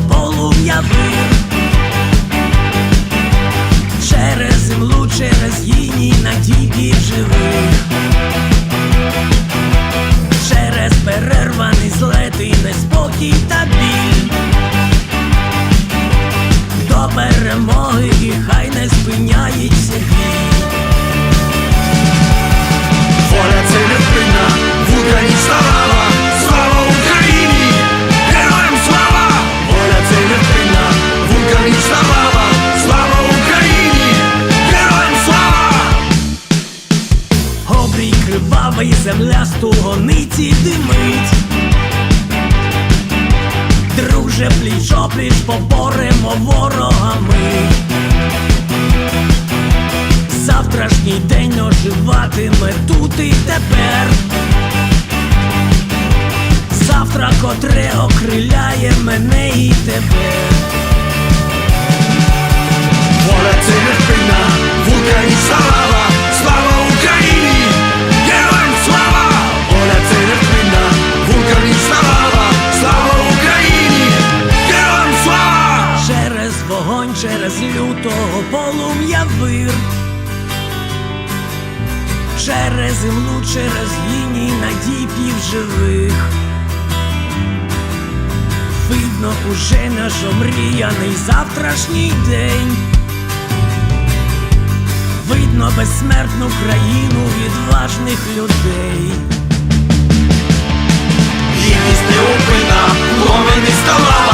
полум'я. Вир Через землу, через гіні тій живих земля стугониці димить. Друже, пліч опліч поборемо ворогами. Завтрашній день оживатиме тут і тепер. Завтра, котре окриляє мене і тебе. Вогонь, через лютого полум'я вир. Через землу, через гіні надій живих Видно уже наш омріяний завтрашній день. Видно безсмертну країну відважних людей. Гідність неупинна, ломениста лава,